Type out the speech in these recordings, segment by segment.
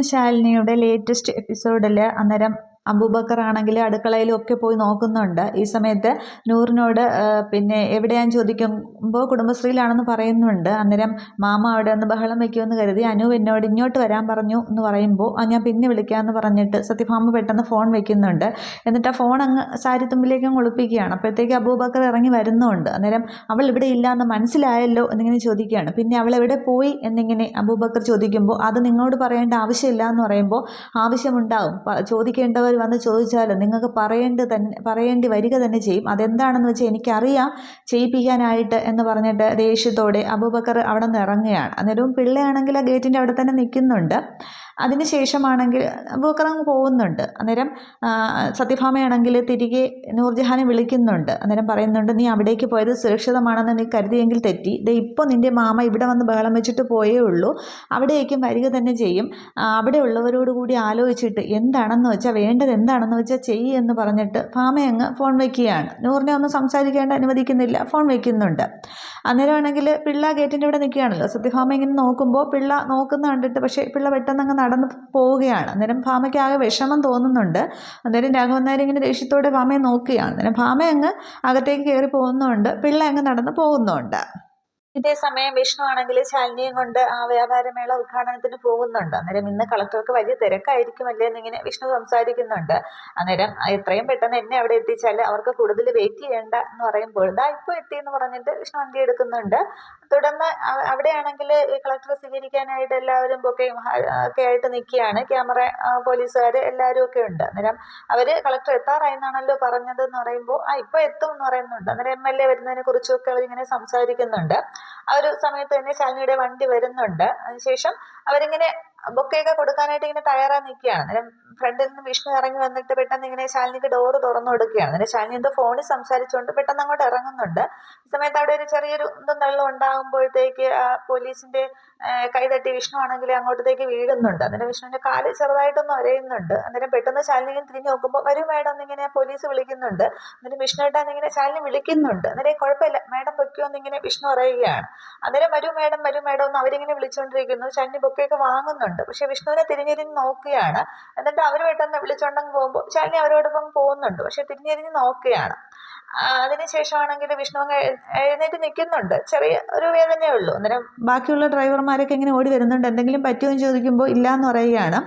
ശാലിനിയുടെ latest എപ്പിസോഡിൽ അന്നേരം അബൂബക്കർ ആണെങ്കിൽ അടുക്കളയിലും ഒക്കെ പോയി നോക്കുന്നുണ്ട്. ഈ സമയത്ത് നൂറിനോട് പിന്നെ എവിടെയാന്ന് ചോദിക്കുമ്പോൾ കുടുംബശ്രീയിലാണെന്ന് പറയുന്നുണ്ട്. അന്നേരം മാമ അവിടെ ഒന്ന് ബഹളം വയ്ക്കുമെന്ന് കരുതി അനു എന്നോട് ഇങ്ങോട്ട് വരാൻ പറഞ്ഞു എന്ന് പറയുമ്പോൾ ആ ഞാൻ പിന്നെ വിളിക്കാമെന്ന് പറഞ്ഞിട്ട് സത്യഭാമ പെട്ടെന്ന് ഫോൺ വയ്ക്കുന്നുണ്ട് എന്നിട്ട് ആ ഫോൺ അങ്ങ് സാരിത്തുമ്പിലേക്ക് അങ്ങ് ഒളിപ്പിക്കുകയാണ്. അപ്പോഴത്തേക്ക് അബൂബക്കർ ഇറങ്ങി വരുന്നുണ്ട്. അന്നേരം അവൾ ഇവിടെ ഇല്ല എന്ന് മനസ്സിലായല്ലോ എന്നിങ്ങനെ ചോദിക്കുകയാണ്. പിന്നെ അവൾ എവിടെ പോയി എന്നിങ്ങനെ അബൂബക്കർ ചോദിക്കുമ്പോൾ അത് നിങ്ങളോട് പറയേണ്ട ആവശ്യമില്ല എന്ന് പറയുമ്പോൾ ആവശ്യമുണ്ടാവും. പ- ചോദിക്കേണ്ടവർ വന്ന് ചോദിച്ചാൽ നിങ്ങൾക്ക് പറയേണ്ടി തന്നെ പറയേണ്ടി വരിക തന്നെ ചെയ്യും. അതെന്താണെന്ന് വെച്ചാൽ എനിക്കറിയാം ചെയ്യിപ്പിക്കാനായിട്ട് എന്ന് പറഞ്ഞിട്ട് ദേഷ്യത്തോടെ അബൂബക്കർ അവിടെ നിന്ന് ഇറങ്ങുകയാണ്. അന്നേരവും പിള്ളയാണെങ്കിൽ ആ ഗേറ്റിന്റെ അവിടെ തന്നെ നിൽക്കുന്നുണ്ട്. അതിന് ശേഷമാണെങ്കിൽ അബൂബക്കർ അങ്ങ് പോകുന്നുണ്ട്. അന്നേരം സത്യഭാമയാണെങ്കിൽ തിരികെ നൂർജഹാനെ വിളിക്കുന്നുണ്ട്. അന്നേരം പറയുന്നുണ്ട് നീ അവിടേക്ക് പോയത് സുരക്ഷിതമാണെന്ന് നീ കരുതിയെങ്കിൽ തെറ്റി. ദേ ഇപ്പോൾ നിന്റെ മാമ ഇവിടെ വന്ന് ബഹളം വെച്ചിട്ട് പോയേ ഉള്ളൂ. അവിടേക്കും വരിക തന്നെ ചെയ്യും. ആ, അവിടെ ഉള്ളവരോട് കൂടി ആലോചിച്ചിട്ട് എന്താണെന്ന് വെച്ചാൽ വേണ്ടത് എന്താണെന്ന് വെച്ചാൽ ചെയ്യ് എന്ന് പറഞ്ഞിട്ട് അങ്ങ് ഫോൺ വയ്ക്കുകയാണ് നൂറിനെ ഒന്നും സംസാരിക്കേണ്ട അനുവദിക്കുന്നില്ല. ഫോൺ വയ്ക്കുന്നുണ്ട് അന്നേരമാണെങ്കിൽ പിള്ള ഗേറ്റിന്റെ ഇവിടെ നിൽക്കുകയാണല്ലോ. സത്യഭാമ ഇങ്ങനെ നോക്കുമ്പോൾ പിള്ള നോക്കുന്ന കണ്ടിട്ട് പക്ഷേ പിള്ള പെട്ടെന്ന് അങ്ങ് നടന്ന് പോവുകയാണ്. അന്നേരം ഭാമയ്ക്ക് ആകെ വിഷമം തോന്നുന്നുണ്ട്. അന്നേരം രാഘവൻ നായർ ഇങ്ങനെ ദേഷ്യത്തോടെ ഭാമയെ നോക്കുകയാണ്. അന്നേരം ഭാമ അകത്തേക്ക് കയറി പോകുന്നുണ്ട്. പിള്ള അങ്ങ് നടന്ന് പോകുന്നുണ്ട്. ഇതേ സമയം വിഷ്ണു ആണെങ്കിൽ ശാലിനിയും കൊണ്ട് ആ വ്യാപാരമേള ഉദ്ഘാടനത്തിന് പോകുന്നുണ്ട്. അന്നേരം ഇന്ന് കളക്ടർക്ക് വലിയ തിരക്കായിരിക്കുമല്ലേ എന്നിങ്ങനെ വിഷ്ണു സംസാരിക്കുന്നുണ്ട്. അന്നേരം എത്രയും പെട്ടെന്ന് എന്നെ അവിടെ എത്തിച്ചാൽ അവർക്ക് കൂടുതൽ വെയിറ്റ് ചെയ്യേണ്ട എന്ന് പറയുമ്പോൾ ഇതാ ഇപ്പോൾ എത്തി എന്ന് പറഞ്ഞിട്ട് വിഷ്ണു വണ്ടി എടുക്കുന്നുണ്ട്. തുടർന്ന് അവ- അവിടെയാണെങ്കിൽ കളക്ടറെ സ്വീകരിക്കാനായിട്ട് എല്ലാവരും ഒക്കെ ആയിട്ട് നിൽക്കുകയാണ്. ക്യാമറ പോലീസുകാർ എല്ലാവരും ഒക്കെ ഉണ്ട്. അന്നേരം അവർ കളക്ടർ എത്താറായി എന്നാണല്ലോ പറഞ്ഞത് എന്ന് പറയുമ്പോൾ ആ ഇപ്പോൾ എത്തും എന്ന് പറയുന്നുണ്ട്. അന്നേരം എം എൽ എ വരുന്നതിനെ കുറിച്ചൊക്കെ അവരിങ്ങനെ സംസാരിക്കുന്നുണ്ട്. ആ ഒരു സമയത്ത് തന്നെ ശാലിനിയുടെ വണ്ടി വരുന്നുണ്ട്. അതിനുശേഷം അവരിങ്ങനെ ബൊക്കെയൊക്കെ കൊടുക്കാനായിട്ട് ഇങ്ങനെ തയ്യാറായി നിൽക്കുകയാണ്. അന്നേരം ഫ്രണ്ടിൽ നിന്ന് വിഷ്ണു ഇറങ്ങി വന്നിട്ട് പെട്ടെന്ന് ഇങ്ങനെ ശാലിനിക്ക് ഡോറ് തുറന്നു കൊടുക്കുകയാണ്. അങ്ങനെ ശാലിനി എന്തോ ഫോണിൽ സംസാരിച്ചുകൊണ്ട് പെട്ടെന്ന് അങ്ങോട്ട് ഇറങ്ങുന്നുണ്ട്. ഈ സമയത്ത് അവിടെ ഒരു ചെറിയൊരു എന്തോ തള്ളും ഉണ്ടാകുമ്പോഴത്തേക്ക് പോലീസിന്റെ കൈ കൈതട്ടി വിഷ്ണു ആണെങ്കിൽ അങ്ങോട്ടത്തേക്ക് വീഴുന്നുണ്ട്. അന്നേരം വിഷ്ണുവിന്റെ കാൽ ചെറുതായിട്ടൊന്നും അരയുന്നുണ്ട് അന്നേരം പെട്ടെന്ന് ശാലിനി ഇങ്ങനെ തിരിഞ്ഞു നോക്കുമ്പോൾ വരും മേഡം എന്നിങ്ങനെ പോലീസ് വിളിക്കുന്നുണ്ട്. അന്നേരം വിഷ്ണു ഏട്ടാ എന്നിങ്ങനെ ശാലിനി വിളിക്കുന്നുണ്ട്. അന്നേരം കുഴപ്പമില്ല. മേഡം പൊയ്ക്കോ എന്നിങ്ങനെ വിഷ്ണു പറയുകയാണ്. അന്നേരം വരൂ മേഡം വരൂ മേഡം എന്ന് അവരിങ്ങനെ വിളിച്ചുകൊണ്ടിരിക്കുന്നു ശാലിനി ബൊക്കെയൊക്കെ വാങ്ങുന്നുണ്ട്. പക്ഷെ വിഷ്ണുവിനെ തിരിഞ്ഞിരിഞ്ഞ് നോക്കുകയാണ്. എന്നിട്ട് അവർ പെട്ടെന്ന് വിളിച്ചുകൊണ്ടങ്ങ് പോകുമ്പോൾ ശാലിനി അവരോടൊപ്പം പോകുന്നുണ്ട്. പക്ഷെ തിരിഞ്ഞിരിഞ്ഞ് നോക്കുകയാണ്. അതിനുശേഷമാണെങ്കിൽ വിഷ്ണു അങ്ങ് എഴുന്നേറ്റ് നിൽക്കുന്നുണ്ട്. ചെറിയ ഒരു വേദനയേ ഉള്ളൂ. അന്നേരം ബാക്കിയുള്ള ഡ്രൈവർമാരൊക്കെ ഇങ്ങനെ ഓടി വരുന്നുണ്ട്. എന്തെങ്കിലും പറ്റുമെന്ന് ചോദിക്കുമ്പോൾ ഇല്ല എന്ന് പറയുകയാണ്.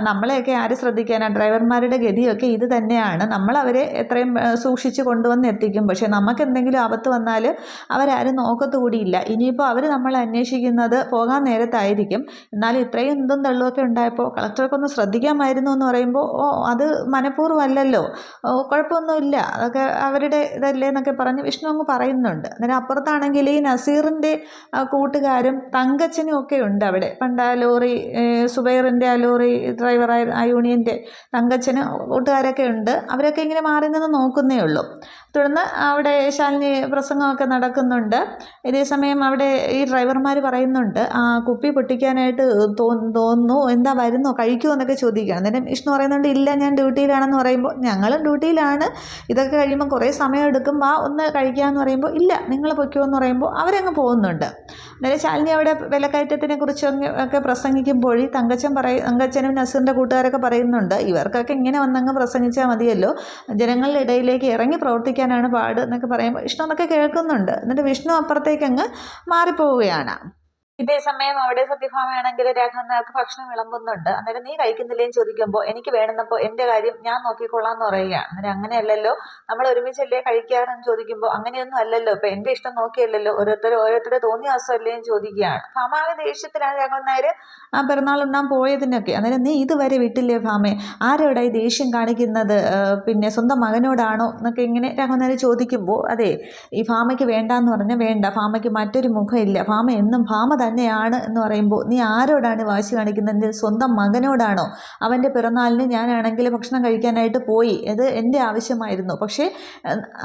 നമ്മളെയൊക്കെ ആര് ശ്രദ്ധിക്കാനാണ് ഡ്രൈവർമാരുടെ ഗതിയൊക്കെ ഇത് തന്നെയാണ്. നമ്മൾ അവരെ എത്രയും സൂക്ഷിച്ച് കൊണ്ടുവന്ന് എത്തിക്കും. പക്ഷേ നമുക്ക് എന്തെങ്കിലും ആപത്ത് വന്നാൽ അവരാരും നോക്കത്തുകൂടിയില്ല. ഇനിയിപ്പോൾ അവർ നമ്മൾ അന്വേഷിക്കുന്നത് പോകാൻ നേരത്തായിരിക്കും. എന്നാലും ഇത്രയും എന്തും തള്ളുമൊക്കെ ഉണ്ടായപ്പോൾ കളക്ടർക്കൊന്ന് ശ്രദ്ധിക്കാമായിരുന്നു എന്ന് പറയുമ്പോൾ ഓ അത് മനഃപൂർവമല്ലല്ലോ. കുഴപ്പമൊന്നുമില്ല. അതൊക്കെ അവരുടെ ഇതല്ലേ എന്നൊക്കെ പറഞ്ഞ് വിഷ്ണു അങ്ങ് പറയുന്നുണ്ട്. അന്നേരം അപ്പുറത്താണെങ്കിൽ ഈ നസീറിന്റെ കൂട്ടുകാരും തങ്കച്ചനും ഒക്കെ ഉണ്ട് അവിടെ. പണ്ട് ആ ലോറി സുബൈറിന്റെ ആ ലോറി ഡ്രൈവറായ ആ യൂണിയന്റെ തങ്കച്ചന് കൂട്ടുകാരൊക്കെ ഉണ്ട്. അവരൊക്കെ ഇങ്ങനെ മാറി നിന്ന് നോക്കുന്നേ ഉള്ളൂ. തുടർന്ന് അവിടെ ശാലിനി പ്രസംഗമൊക്കെ നടക്കുന്നുണ്ട്. ഇതേ സമയം അവിടെ ഈ ഡ്രൈവർമാർ പറയുന്നുണ്ട് ആ കുപ്പി പൊട്ടിക്കാനായിട്ട് തോന്നു തോന്നുന്നു. എന്താ വരുന്നോ? കഴിക്കുമോ എന്നൊക്കെ ചോദിക്കുകയാണ്. അന്നേരം വിഷ്ണു പറയുന്നുണ്ട് ഇല്ല ഞാൻ ഡ്യൂട്ടിയിലാണെന്ന് പറയുമ്പോൾ ഞങ്ങളും ഡ്യൂട്ടിയിലാണ്. ഇതൊക്കെ കഴിയുമ്പോൾ കുറേ സമയം എടുക്കും. വാ ഒന്ന് കഴിക്കാമെന്ന് പറയുമ്പോൾ ഇല്ല നിങ്ങൾ പൊയ്ക്കോ എന്ന് പറയുമ്പോൾ അവരങ്ങ് പോകുന്നുണ്ട്. അന്നേരം ശാലിനി അവിടെ വിലക്കയറ്റത്തിനെ കുറിച്ച് ഒക്കെ പ്രസംഗിക്കുമ്പോൾ തങ്കച്ചൻ പറയ തങ്കച്ചനും നസീറിന്റെ കൂട്ടുകാരൊക്കെ പറയുന്നുണ്ട് ഇവർക്കൊക്കെ ഇങ്ങനെ വന്നങ്ങ് പ്രസംഗിച്ചാൽ മതിയല്ലോ. ജനങ്ങളുടെ ഇടയിലേക്ക് ഇറങ്ങി പ്രവർത്തിക്കാനാണ് പാട് എന്നൊക്കെ പറയുമ്പോൾ വിഷ്ണു എന്നൊക്കെ കേൾക്കുന്നുണ്ട്. എന്നിട്ട് വിഷ്ണു അപ്പുറത്തേക്കങ്ങ് മാറിപ്പോവുകയാണ്. ഇതേ സമയം അവിടെ സത്യഭാമയാണെങ്കിൽ രാഘവൻ നായർക്ക് ഭക്ഷണം വിളമ്പുന്നുണ്ട്. അന്നേരം നീ കഴിക്കുന്നില്ലേന്ന് ചോദിക്കുമ്പോൾ എനിക്ക് വേണമെന്നപ്പോൾ എന്റെ കാര്യം ഞാൻ നോക്കിക്കൊള്ളാം എന്ന് പറയുകയാണ് അന്നേരം അങ്ങനെയല്ലല്ലോ നമ്മൾ ഒരുമിച്ചല്ലേ കഴിക്കാറെന്ന് ചോദിക്കുമ്പോൾ അങ്ങനെയൊന്നും അല്ലല്ലോ ഇപ്പം എന്റെ ഇഷ്ടം നോക്കിയല്ലല്ലോ ഓരോരുത്തർ ഓരോരുത്തരുടെ തോന്നിയ അവസരമല്ലേ എന്ന് ചോദിക്കുകയാണ്. ഭാമാകെ ദേഷ്യത്തിലാണ് രാഘവൻ ആ പെരുന്നാൾ ഉണ്ണാൻ പോയതിനൊക്കെ അന്നേരം നീ ഇതുവരെ വിട്ടില്ലേ ഭാമേ? ആരോടായി ദേഷ്യം കാണിക്കുന്നത്? പിന്നെ സ്വന്തം മകനോടാണോ? എന്നൊക്കെ ഇങ്ങനെ രാഘവൻ ചോദിക്കുമ്പോൾ അതെ ഈ ഭാമയ്ക്ക് വേണ്ടാന്ന് പറഞ്ഞാൽ വേണ്ട ഭാമയ്ക്ക് മറ്റൊരു മുഖമില്ല ഭാമ എന്നും ഭാമ തന്നെയാണ് എന്ന് പറയുമ്പോൾ നീ ആരോടാണ് വാശി കാണിക്കുന്നത്? എന്റെ സ്വന്തം മകനോടാണോ? അവന്റെ പിറന്നാളിന് ഞാനാണെങ്കിൽ ഭക്ഷണം കഴിക്കാനായിട്ട് പോയി. അത് എന്റെ ആവശ്യമായിരുന്നു. പക്ഷേ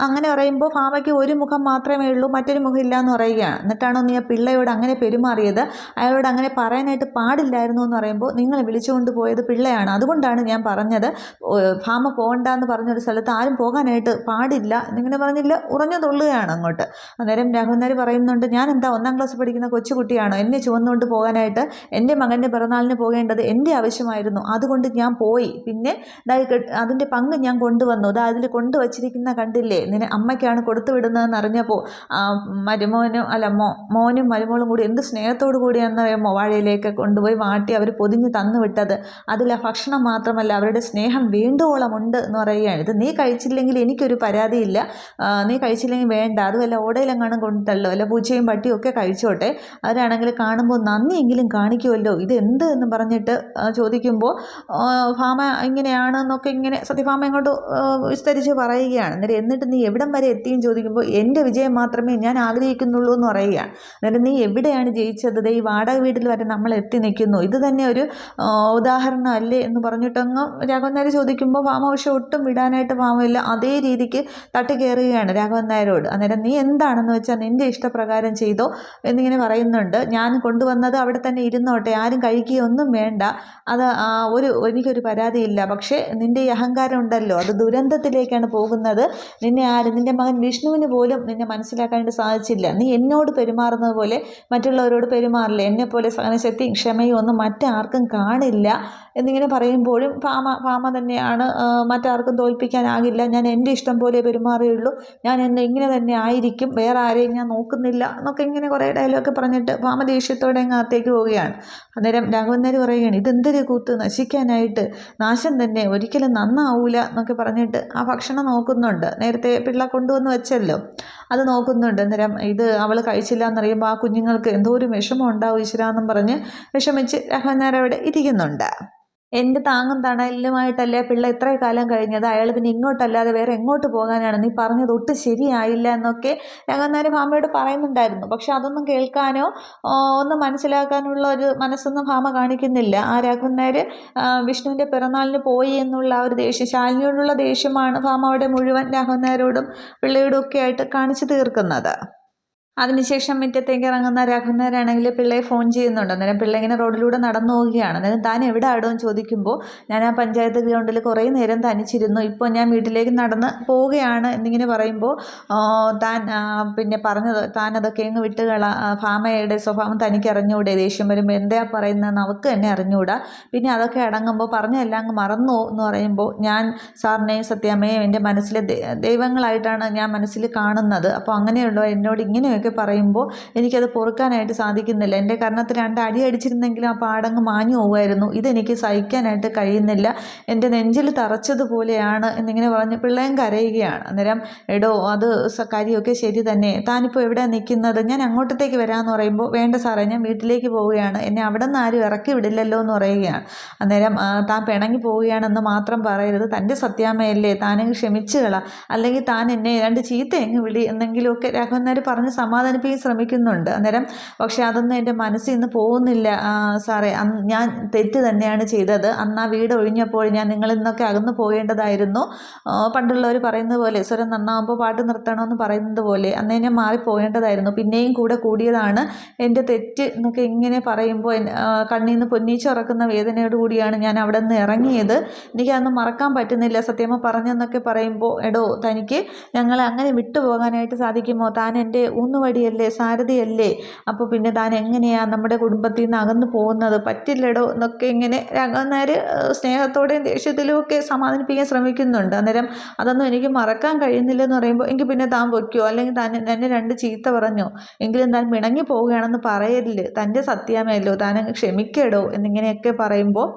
അങ്ങനെ പറയുമ്പോൾ ഫാമയ്ക്ക് ഒരു മുഖം മാത്രമേ ഉള്ളൂ മറ്റൊരു മുഖം ഇല്ല എന്ന് പറയുകയാണ് എന്നിട്ടാണോ നീ ആ പിള്ളയോട് അങ്ങനെ പെരുമാറിയത്? അയാളോട് അങ്ങനെ പറയാനായിട്ട് പാടില്ലായിരുന്നു എന്ന് പറയുമ്പോൾ നിങ്ങൾ വിളിച്ചുകൊണ്ട് പോയത് പിള്ളയാണ്. അതുകൊണ്ടാണ് ഞാൻ പറഞ്ഞത്. ഫാമ പോകണ്ട എന്ന് പറഞ്ഞൊരു സ്ഥലത്ത് ആരും പോകാനായിട്ട് പാടില്ല. എന്നിങ്ങനെ പറഞ്ഞില്ല. ഉറഞ്ഞു തുള്ളുകയാണ് അങ്ങോട്ട്. അന്നേരം രാഘവൻ പറയുന്നുണ്ട് ഞാൻ എന്താ ഒന്നാം ക്ലാസ് പഠിക്കുന്ന കൊച്ചുകുട്ടിയാണ്. പോവുകയാണോ എന്നെ ചുവന്നുകൊണ്ട് പോകാനായിട്ട് എന്റെ മകന്റെ പിറന്നാളിന് പോകേണ്ടത് എന്റെ ആവശ്യമായിരുന്നു. അതുകൊണ്ട് ഞാൻ പോയി. പിന്നെ അതിന്റെ പങ്ക് ഞാൻ കൊണ്ടുവന്നു. അതാ അതിൽ കൊണ്ടുവച്ചിരിക്കുന്ന കണ്ടില്ലേ? നിന്നെ അമ്മയ്ക്കാണ് കൊടുത്തു വിടുന്നതെന്ന് അറിഞ്ഞപ്പോൾ മരുമോനും അല്ല മോ മോനും മരുമോളും കൂടി എന്ത് സ്നേഹത്തോടു കൂടിയാണെന്നറിയാമോ വാഴയിലേക്ക് കൊണ്ടുപോയി മാറ്റി അവർ പൊതിഞ്ഞ് തന്നു വിട്ടത്. അതിൽ ആ ഭക്ഷണം മാത്രമല്ല അവരുടെ സ്നേഹം വേണ്ടുവോളം ഉണ്ട് എന്ന് പറയുകയാണ്. ഇത് നീ കഴിച്ചില്ലെങ്കിൽ എനിക്കൊരു പരാതിയില്ല. നീ കഴിച്ചില്ലെങ്കിൽ വേണ്ട. അതുമല്ല ഓടയിലെങ്ങാനും കൊണ്ടല്ലോ. അല്ല പൂച്ചയും പട്ടിയും ഒക്കെ കഴിച്ചോട്ടെ. അവരാണെങ്കിൽ കാണുമ്പോൾ നന്ദിയെങ്കിലും കാണിക്കുമല്ലോ ഇത് എന്ത് എന്ന് പറഞ്ഞിട്ട് ചോദിക്കുമ്പോൾ ഭാമ ഇങ്ങനെയാണെന്നൊക്കെ ഇങ്ങനെ സത്യഭാമ ഇങ്ങോട്ട് വിസ്തരിച്ച് പറയുകയാണ്. എന്നിട്ട് എന്നിട്ട് നീ എവിടം വരെ എത്തിയെന്ന് ചോദിക്കുമ്പോൾ എന്റെ വിജയം മാത്രമേ ഞാൻ ആഗ്രഹിക്കുന്നുള്ളൂ എന്ന് പറയുകയാണ്. എന്നിട്ട് നീ എവിടെയാണ് ജയിച്ചത്? ഈ വാടക വീട്ടിൽ വരെ നമ്മൾ എത്തി നിൽക്കുന്നു. ഇത് തന്നെ ഒരു ഉദാഹരണം അല്ലേ എന്ന് പറഞ്ഞിട്ടങ്ങ് രാഘവൻ നായർ ചോദിക്കുമ്പോൾ ഭാമ പക്ഷെ ഒട്ടും വിടാനായിട്ട് ഭാമയില്ല അതേ രീതിക്ക് തട്ടിക്കയറുകയാണ് രാഘവൻ നായരോട്. അന്നേരം നീ എന്താണെന്ന് വെച്ചാൽ നിന്റെ ഇഷ്ടപ്രകാരം ചെയ്തോ എന്നിങ്ങനെ പറയുന്നുണ്ട്. ഞാൻ കൊണ്ടുവന്നത് അവിടെ തന്നെ ഇരുന്നോട്ടെ ആരും കഴിക്കുകയൊന്നും വേണ്ട. അത് ഒരു എനിക്കൊരു പരാതിയില്ല. പക്ഷേ നിന്റെ ഈ അഹങ്കാരം ഉണ്ടല്ലോ അത് ദുരന്തത്തിലേക്കാണ് പോകുന്നത്. നിന്നെ ആരും നിന്റെ മകൻ വിഷ്ണുവിന് പോലും നിന്നെ മനസ്സിലാക്കാനായിട്ട് സാധിച്ചില്ല. നീ എന്നോട് പെരുമാറുന്നത് പോലെ മറ്റുള്ളവരോട് പെരുമാറില്ല. എന്നെപ്പോലെ സഹനശക്തിയും ക്ഷമയും ഒന്നും മറ്റാർക്കും കാണില്ല. എന്നിങ്ങനെ പറയുമ്പോഴും പാമ പാമ തന്നെയാണ് മറ്റാർക്കും തോൽപ്പിക്കാനാകില്ല. ഞാൻ എന്റെ ഇഷ്ടം പോലെ പെരുമാറിയുള്ളൂ. ഞാൻ എന്നെ ഇങ്ങനെ തന്നെ ആയിരിക്കും. വേറെ ആരെയും ഞാൻ നോക്കുന്നില്ല എന്നൊക്കെ ഇങ്ങനെ കുറേ ഡയലോഗ് പറഞ്ഞിട്ട് ഭാമ ദേഷ്യത്തോടെ അങ്ങ് അകത്തേക്ക് പോവുകയാണ്. അന്നേരം രാഘവൻ നേര് പറയുകയാണ് ഇതെന്തൊരു കൂത്ത് നശിക്കാനായിട്ട് നാശം തന്നെ ഒരിക്കലും നന്നാവൂല എന്നൊക്കെ പറഞ്ഞിട്ട് ആ ഭക്ഷണം നോക്കുന്നുണ്ട്. നേരത്തെ പിള്ള കൊണ്ടുവന്ന് വെച്ചല്ലോ അത് നോക്കുന്നുണ്ട്. അന്നേരം ഇത് അവൾ കഴിച്ചില്ല എന്നറിയുമ്പോൾ ആ കുഞ്ഞുങ്ങൾക്ക് എന്തോ ഒരു വിഷമം ഉണ്ടാവും ഈശ്വരാന്നും പറഞ്ഞ് വിഷമിച്ച് രാഘവൻ നേരം അവിടെ ഇരിക്കുന്നുണ്ട്. എന്റെ താങ്ങും തണലുമായിട്ടല്ലേ പിള്ള ഇത്രയും കാലം കഴിഞ്ഞത്? അയാൾ പിന്നെ ഇങ്ങോട്ടല്ലാതെ വേറെ എങ്ങോട്ട് പോകാനാണ്? നീ പറഞ്ഞത് ഒട്ടും ശരിയായില്ല എന്നൊക്കെ രംഗനാരി ഭാമയോട് പറയുന്നുണ്ടായിരുന്നു. പക്ഷെ അതൊന്നും കേൾക്കാനോ ഒന്നും മനസ്സിലാക്കാനുള്ള ഒരു മനസ്സൊന്നും ഭാമ കാണിക്കുന്നില്ല. ആ രാഘവൻ വിഷ്ണുവിന്റെ പിറന്നാളിന് പോയി എന്നുള്ള ആ ഒരു ദേഷ്യം ശാലിനിയോടുള്ള ദേഷ്യമാണ് ഭാമ അവിടെ മുഴുവൻ രാഘവൻ നായരോടും പിള്ളയോടും ഒക്കെ ആയിട്ട് കാണിച്ചു തീർക്കുന്നത്. അതിനുശേഷം മുറ്റത്തേക്ക് ഇറങ്ങുന്ന രാഘവനാരാണെങ്കിൽ പിള്ളയെ ഫോൺ ചെയ്യുന്നുണ്ട്. അന്നേരം പിള്ള ഇങ്ങനെ റോഡിലൂടെ നടന്നു പോവുകയാണ്. അന്നേരം താൻ എവിടെ ആടോ എന്ന് ചോദിക്കുമ്പോൾ ഞാൻ ആ പഞ്ചായത്ത് ഗ്രൗണ്ടിൽ കുറേ നേരം തനിച്ചിരുന്നു. ഇപ്പോൾ ഞാൻ വീട്ടിലേക്ക് നടന്ന് പോവുകയാണ് എന്നിങ്ങനെ പറയുമ്പോൾ താൻ പിന്നെ പറഞ്ഞത് താൻ അതൊക്കെ അങ്ങ് വിട്ടുകള ഭാമയുടെ സ്വഭാവം തനിക്ക് അറിഞ്ഞുകൂടെ ദേഷ്യം വരുമ്പോൾ എന്താ പറയുന്നതെന്ന് അവൾക്ക് തന്നെ അറിഞ്ഞുകൂടാ പിന്നെ അതൊക്കെ അടങ്ങുമ്പോൾ പറഞ്ഞതെല്ലാം അങ്ങ് മറന്നു എന്ന് പറയുമ്പോൾ ഞാൻ സാറിനെയും സത്യാമ്മയും എന്റെ മനസ്സിലെ ദൈവങ്ങളായിട്ടാണ് ഞാൻ മനസ്സിൽ കാണുന്നത്. അപ്പോൾ അങ്ങനെയുള്ളവർ എന്നോട് ഇങ്ങനെയൊക്കെ എന്നൊക്കെ പറയുമ്പോൾ എനിക്കത് പൊറുക്കാനായിട്ട് സാധിക്കുന്നില്ല. എന്റെ കർണത്തിൽ രണ്ട് അടി അടിച്ചിരുന്നെങ്കിലും ആ പാടങ്ങ് മാഞ്ഞു പോകുമായിരുന്നു ഇതെനിക്ക് സഹിക്കാനായിട്ട് കഴിയുന്നില്ല. എന്റെ നെഞ്ചിൽ തറച്ചതുപോലെയാണ് എന്നിങ്ങനെ പറഞ്ഞ് പിള്ളേം കരയുകയാണ്. അന്നേരം എടോ അത് കാര്യമൊക്കെ ശരി തന്നെ. താനിപ്പോൾ എവിടെ നിൽക്കുന്നത് ഞാൻ അങ്ങോട്ടത്തേക്ക് വരാമെന്ന് പറയുമ്പോൾ വേണ്ട സാറേ ഞാൻ വീട്ടിലേക്ക് പോവുകയാണ്. എന്നെ അവിടെ നിന്ന് ആരും ഇറക്കി വിടില്ലല്ലോ എന്ന് പറയുകയാണ്. അന്നേരം താൻ പിണങ്ങി പോവുകയാണെന്ന് മാത്രം പറയരുത്. തന്റെ സത്യാമ്മയല്ലേ? താനങ്ങ് ക്ഷമിച്ചുകള. അല്ലെങ്കിൽ താൻ എന്നെ രണ്ട് ചീത്ത എങ്ങ് വിളി? എന്നെങ്കിലുമൊക്കെ രാഘവൻ നായർ പറഞ്ഞ് സമാ സമാധാനിപ്പിക്കാൻ ശ്രമിക്കുന്നുണ്ട്. അന്നേരം പക്ഷേ അതൊന്നും എന്റെ മനസ്സിൽ നിന്ന് പോകുന്നില്ല. സാറേ ഞാൻ തെറ്റ് തന്നെയാണ് ചെയ്തത്. അന്ന് ആ വീട് ഒഴിഞ്ഞപ്പോൾ ഞാൻ നിങ്ങളിൽ നിന്നൊക്കെ അകന്നു പോകേണ്ടതായിരുന്നു. പണ്ടുള്ളവർ പറയുന്നത് പോലെ സ്വരം നന്നാവുമ്പോൾ പാട്ട് നിർത്തണമെന്ന് പറയുന്നത് പോലെ അന്നേ ഞാൻ മാറിപ്പോകേണ്ടതായിരുന്നു. പിന്നെയും കൂടെ കൂടിയതാണ് എന്റെ തെറ്റ് എന്നൊക്കെ ഇങ്ങനെ പറയുമ്പോൾ കണ്ണിൽ നിന്ന് പൊന്നീച്ചുറക്കുന്ന വേദനയോട് കൂടിയാണ് ഞാൻ അവിടെ നിന്ന് ഇറങ്ങിയത്. എനിക്കതൊന്നും മറക്കാൻ പറ്റുന്നില്ല. സത്യമ്മ പറഞ്ഞെന്നൊക്കെ പറയുമ്പോൾ എടോ തനിക്ക് ഞങ്ങളെ അങ്ങനെ വിട്ടുപോകാനായിട്ട് സാധിക്കുമോ? താൻ എന്റെ ഊന്നുവ വടിയല്ലേ സാരഥിയല്ലേ? അപ്പോൾ പിന്നെ താൻ എങ്ങനെയാണ് നമ്മുടെ കുടുംബത്തിൽ നിന്ന് അകന്നു പോകുന്നത്? പറ്റില്ലടോ എന്നൊക്കെ ഇങ്ങനെ രംഗനാർ സ്നേഹത്തോടെയും ദേഷ്യത്തിലും ഒക്കെ സമാധാനിപ്പിക്കാൻ ശ്രമിക്കുന്നുണ്ട്. അന്നേരം അതൊന്നും എനിക്ക് മറക്കാൻ കഴിയുന്നില്ലെന്ന് പറയുമ്പോൾ എനിക്ക് പിന്നെ താൻ വയ്ക്കുമോ അല്ലെങ്കിൽ താൻ എന്നെ രണ്ട് ചീത്ത പറഞ്ഞോ. എങ്കിലും താൻ പിണങ്ങി പോവുകയാണെന്ന് പറയരുത്. തന്റെ സത്യാമയല്ലോ. താൻ ക്ഷമിക്കടോ എന്നിങ്ങനെയൊക്കെ പറയുമ്പോൾ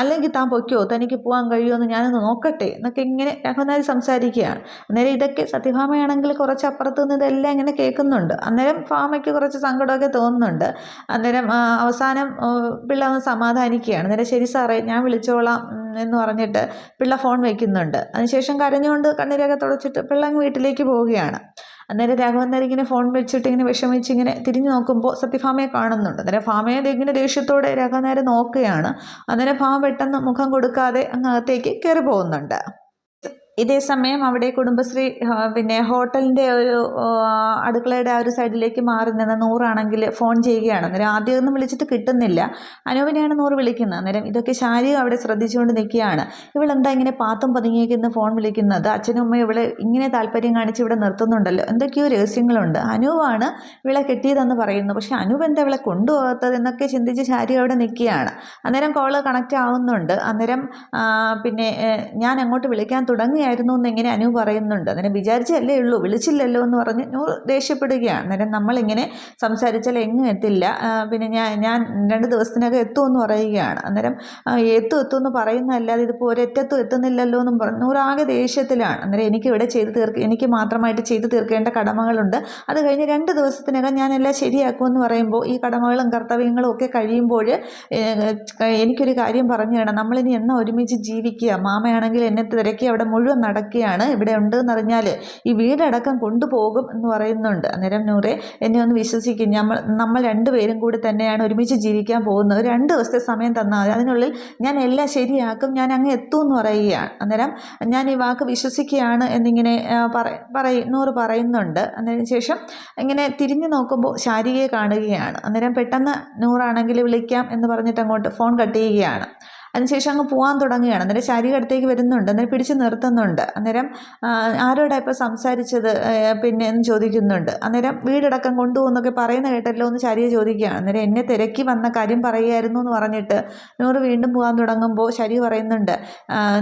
അല്ലെങ്കിൽ താൻ പൊയ്ക്കോ? തനിക്ക് പോകാൻ കഴിയുമോ എന്ന് ഞാനൊന്ന് നോക്കട്ടെ എന്നൊക്കെ ഇങ്ങനെ രഘുനാഥ് സംസാരിക്കുകയാണ്. അന്നേരം ഇതൊക്കെ സത്യഭാമയാണെങ്കിൽ കുറച്ച് അപ്പുറത്ത് നിന്ന് ഇതെല്ലാം ഇങ്ങനെ കേൾക്കുന്നു തോന്നുന്നുണ്ട്. അന്നേരം ഫാമയ്ക്ക് കുറച്ച് സങ്കടമൊക്കെ തോന്നുന്നുണ്ട്. അന്നേരം അവസാനം പിള്ള ഒന്ന് സമാധാനിക്കുകയാണ്. അന്നേരം ശരി സാറേ ഞാൻ വിളിച്ചോളാം എന്ന് പറഞ്ഞിട്ട് പിള്ള ഫോൺ വയ്ക്കുന്നുണ്ട് അതിനുശേഷം കരഞ്ഞുകൊണ്ട് കണ്ണീരൊക്കെ തുടച്ചിട്ട് പിള്ള അങ്ങ് വീട്ടിലേക്ക് പോവുകയാണ്. അന്നേരം രാഘവൻ നേരം ഇങ്ങനെ ഫോൺ വെച്ചിട്ട് ഇങ്ങനെ വിഷമിച്ച് ഇങ്ങനെ തിരിഞ്ഞു നോക്കുമ്പോൾ സത്യഭാമയെ കാണുന്നുണ്ട്. അന്നേരം ഭാമയെ ഇങ്ങനെ ദേഷ്യത്തോടെ രാഘവൻ നേരം നോക്കുകയാണ്. അന്നേരം ഭാമ പെട്ടെന്ന് മുഖം കൊടുക്കാതെ അങ്ങ് അകത്തേക്ക് കയറി പോകുന്നുണ്ട്. ഇതേ സമയം അവിടെ കുടുംബശ്രീ പിന്നെ ഹോട്ടലിന്റെ ഒരു അടുക്കളയുടെ ആ ഒരു സൈഡിലേക്ക് മാറി നിന്ന് നൂറാണെങ്കിൽ ഫോൺ ചെയ്യുകയാണ്. അന്നേരം ആദ്യമൊന്നും വിളിച്ചിട്ട് കിട്ടുന്നില്ല. അനൂപിനെയാണ് നൂറ് വിളിക്കുന്നത്. അന്നേരം ഇതൊക്കെ ശാരിക അവിടെ ശ്രദ്ധിച്ചുകൊണ്ട് നിൽക്കുകയാണ്. ഇവളെന്താ ഇങ്ങനെ പാത്തും പതുങ്ങിയേക്കുന്ന ഫോൺ വിളിക്കുന്നത്? അച്ഛനും അമ്മയും ഇവളെ ഇങ്ങനെ താല്പര്യം കാണിച്ച് ഇവിടെ നിർത്തുന്നുണ്ടല്ലോ. എന്തൊക്കെയോ രഹസ്യങ്ങളുണ്ട്. അനൂപാണ് ഇവളെ കെട്ടിയതെന്ന് പറയുന്നു. പക്ഷേ അനൂപ് എന്താ ഇവളെ കൊണ്ടുപോകാത്തത് എന്നൊക്കെ ചിന്തിച്ച് ശാരിക അവിടെ നിൽക്കുകയാണ്. അന്നേരം കോൾ കണക്റ്റ് ആവുന്നുണ്ട്. അന്നേരം പിന്നെ ഞാൻ അങ്ങോട്ട് വിളിക്കാൻ തുടങ്ങിയായിരുന്നു എന്ന് ഇങ്ങനെ അനു പറയുന്നുണ്ട്? അങ്ങനെ വിചാരിച്ചല്ലേ ഉള്ളൂ. വിളിച്ചില്ലല്ലോ എന്ന് പറഞ്ഞ് നൂറ് ദേഷ്യപ്പെടുകയാണ്. അന്നേരം നമ്മളിങ്ങനെ സംസാരിച്ചാൽ എങ്ങും എത്തില്ല. പിന്നെ ഞാൻ ഞാൻ രണ്ട് ദിവസത്തിനകം എത്തുമെന്ന് പറയുകയാണ്. അന്നേരം എത്തും എത്തും എന്ന് പറയുന്നതല്ലാതെ ഇതിപ്പോൾ ഒരറ്റത്തും എത്തുന്നില്ലല്ലോ എന്നും പറഞ്ഞു നൂറാകെ ദേഷ്യത്തിലാണ്. അന്നേരം എനിക്ക് ഇവിടെ ചെയ്ത് തീർക്ക എനിക്ക് മാത്രമായിട്ട് ചെയ്ത് തീർക്കേണ്ട കടമകളുണ്ട്. അത് കഴിഞ്ഞ് രണ്ട് ദിവസത്തിനകം ഞാൻ എല്ലാം ശരിയാക്കുമെന്ന് പറയുമ്പോൾ ഈ കടമകളും കർത്തവ്യങ്ങളും ഒക്കെ കഴിയുമ്പോൾ എനിക്കൊരു കാര്യം പറഞ്ഞു തരണം. നമ്മളിനി എന്നാ ഒരുമിച്ച് ജീവിക്കുക? മാമയാണെങ്കിൽ എന്നെ തിരക്കി അവിടെ മുഴുവൻ നടക്കുകയാണ്. ഇവിടെ ഉണ്ട് എന്നറിഞ്ഞാൽ ഈ വീടടക്കം കൊണ്ടുപോകും എന്ന് പറയുന്നുണ്ട്. അന്നേരം നൂറെ എന്നെ ഒന്ന് വിശ്വസിക്കും. നമ്മൾ നമ്മൾ രണ്ടുപേരും കൂടി തന്നെയാണ് ഒരുമിച്ച് ജീവിക്കാൻ പോകുന്നത്. രണ്ട് ദിവസത്തെ സമയം തന്നാൽ മതി. അതിനുള്ളിൽ ഞാൻ എല്ലാം ശരിയാക്കും ഞാൻ അങ്ങ് എത്തും എന്ന് പറയുകയാണ്. അന്നേരം ഞാൻ ഈ വാക്ക് വിശ്വസിക്കുകയാണ് എന്നിങ്ങനെ പറയും നൂറ് പറയുന്നുണ്ട്. അന്നേരം ശേഷം ഇങ്ങനെ തിരിഞ്ഞു നോക്കുമ്പോൾ ശാരികയെ കാണുകയാണ്. അന്നേരം പെട്ടെന്ന് നൂറാണെങ്കിൽ വിളിക്കാം എന്ന് പറഞ്ഞിട്ട് അങ്ങോട്ട് ഫോൺ കട്ട് ചെയ്യുകയാണ്. അതിനുശേഷം അങ്ങ് പോകാൻ തുടങ്ങുകയാണ്. അന്നേരം ശാരീരിക അടുത്തേക്ക് വരുന്നുണ്ട്. അന്നേരം പിടിച്ച് നിർത്തുന്നുണ്ട്. അന്നേരം ആരോടാ ഇപ്പോൾ സംസാരിച്ചത്? പിന്നെ എന്ന് ചോദിക്കുന്നുണ്ട്. അന്നേരം വീടടക്കം കൊണ്ടുപോകുന്നൊക്കെ പറയുന്ന കേട്ടല്ലോ എന്ന് ശാരിക ചോദിക്കുകയാണ്. അന്നേരം എന്നെ തിരക്കി വന്ന കാര്യം പറയുമായിരുന്നു എന്ന് പറഞ്ഞിട്ട് നൂറ് വീണ്ടും പോകാൻ തുടങ്ങുമ്പോൾ ശരി പറയുന്നുണ്ട്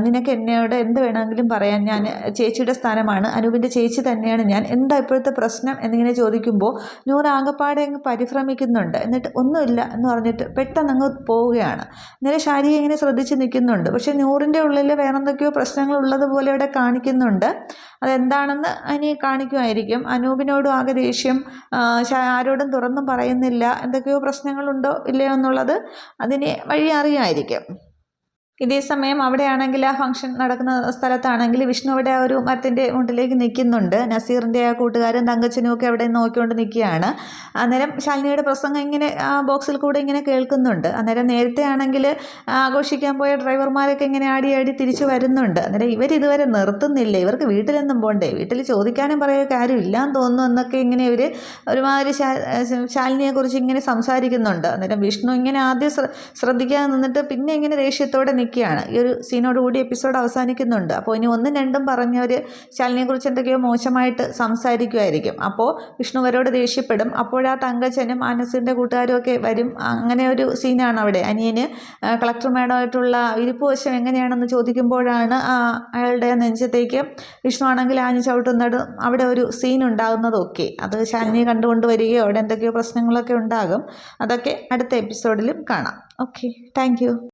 നിനക്ക് എന്നോട് എന്ത് വേണമെങ്കിലും പറയാൻ. ഞാൻ ചേച്ചിയുടെ സ്ഥാനമാണ്. അനൂപിന്റെ ചേച്ചി തന്നെയാണ് ഞാൻ. എന്താ ഇപ്പോഴത്തെ പ്രശ്നം? എന്നിങ്ങനെ ചോദിക്കുമ്പോൾ നൂറ് ആകപ്പാടെ അങ്ങ് പരിഭ്രമിക്കുന്നുണ്ട്. എന്നിട്ട് ഒന്നുമില്ല എന്ന് പറഞ്ഞിട്ട് പെട്ടെന്ന് അങ്ങ് പോവുകയാണ്. അന്നേരം ശാരിക ഇങ്ങനെ ശ്രദ്ധിച്ച് നിൽക്കുന്നുണ്ട്. പക്ഷേ നൂറിന്റെ ഉള്ളിൽ വേറെ എന്തൊക്കെയോ പ്രശ്നങ്ങൾ ഉള്ളതുപോലെ ഇവിടെ കാണിക്കുന്നുണ്ട്. അതെന്താണെന്ന് ഇനി കാണിക്കുമായിരിക്കും. അനൂപിനോടും ആകെ ദേഷ്യം ആരോടും തുറന്നും പറയുന്നില്ല. എന്തൊക്കെയോ പ്രശ്നങ്ങളുണ്ടോ ഇല്ലയോ എന്നുള്ളത് അതിനെ വഴി അറിയുമായിരിക്കും. ഇതേ സമയം അവിടെയാണെങ്കിൽ ആ ഫംഗ്ഷൻ നടക്കുന്ന സ്ഥലത്താണെങ്കിൽ വിഷ്ണു അവിടെ ആ ഒരു മരത്തിന്റെ മുണ്ടിലേക്ക് നിൽക്കുന്നുണ്ട്. നസീറിന്റെ ആ കൂട്ടുകാരും തങ്കച്ചനും ഒക്കെ അവിടെ നോക്കിക്കൊണ്ട് നിൽക്കുകയാണ്. അന്നേരം ശാലിനിയുടെ പ്രസംഗം ഇങ്ങനെ ആ ബോക്സിൽ കൂടെ ഇങ്ങനെ കേൾക്കുന്നുണ്ട്. അന്നേരം നേരത്തെ ആണെങ്കിൽ ആഘോഷിക്കാൻ പോയ ഡ്രൈവർമാരൊക്കെ ഇങ്ങനെ ആടി ആടി തിരിച്ചു വരുന്നുണ്ട്. അന്നേരം ഇവരിതുവരെ നിർത്തുന്നില്ല. ഇവർക്ക് വീട്ടിലൊന്നും പോകണ്ടേ വീട്ടിൽ ചോദിക്കാനും പറയുക എന്ന് തോന്നുന്നു എന്നൊക്കെ ഇങ്ങനെ ഇവർ ഒരുമാതിരി ശാലിനിയെക്കുറിച്ച് ഇങ്ങനെ സംസാരിക്കുന്നുണ്ട്. അന്നേരം വിഷ്ണു ഇങ്ങനെ ആദ്യം ശ്ര- ശ്രദ്ധിക്കാതെ നിന്നിട്ട് പിന്നെ ഇങ്ങനെ ദേഷ്യത്തോടെ നിൽക്കുകയാണ് ഈ ഒരു സീനോടുകൂടി എപ്പിസോഡ് അവസാനിക്കുന്നുണ്ട്. അപ്പോൾ ഇനി ഒന്നും രണ്ടും പറഞ്ഞവർ ശാലിനിയെക്കുറിച്ച് എന്തൊക്കെയോ മോശമായിട്ട് സംസാരിക്കുമായിരിക്കും അപ്പോൾ വിഷ്ണുവരോട് ദേഷ്യപ്പെടും. അപ്പോഴാ തങ്കച്ചനും ആനസിന്റെ കൂട്ടുകാരും ഒക്കെ വരും. അങ്ങനെ ഒരു സീനാണ് അവിടെ. അനിയന് കളക്ടർ മേഡമായിട്ടുള്ള ഇരിപ്പ് വശം എങ്ങനെയാണെന്ന് ചോദിക്കുമ്പോഴാണ് അയാളുടെ നെഞ്ചത്തേക്ക് വിഷ്ണു ആണെങ്കിൽ ആഞ്ഞു ചവിട്ടുന്നത് അവിടെ ഒരു സീൻ ഉണ്ടാകുന്നതൊക്കെ. അത് ശാലിനി കണ്ടുകൊണ്ട് വരികയോ അവിടെ എന്തൊക്കെയോ പ്രശ്നങ്ങളൊക്കെ ഉണ്ടാകും. അതൊക്കെ അടുത്ത എപ്പിസോഡിലും കാണാം. ഓക്കെ. താങ്ക്